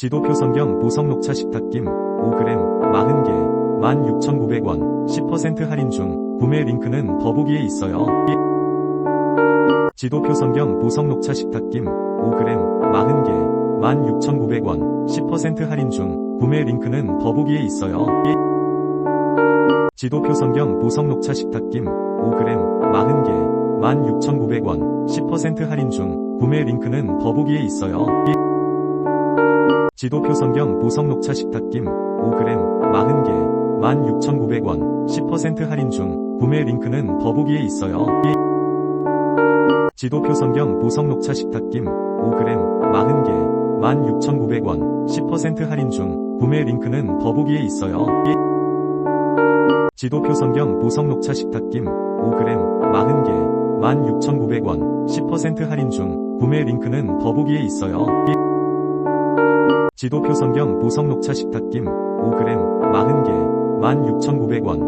지도표 성경 보석 녹차 식탁김 5g 40개 16,900원 10% 할인 중 구매 링크는 더보기에 있어요. 지도표 성경 보석 녹차 식탁김 5g 40개 16,900원 10% 할인 중 구매 링크는 더보기에 있어요. 지도표 성경 보석 녹차 식탁김 5g 40개 16,900원 10% 할인 중 구매 링크는 더보기에 있어요. 지도표 성경 보석 녹차 식탁김 5g 40개 16,900원 10% 할인 중 구매 링크는 더보기에 있어요. 지도표 성경 보석 녹차 식탁김 5g 40개 16,900원 10% 할인 중 구매 링크는 더보기에 있어요. 지도표 성경 보석 녹차 식탁김 5g 40개 16,900원 10% 할인 중 구매 링크는 더보기에 있어요. 지도표 성경 보석 녹차 식탁김 5g 40개 16,900원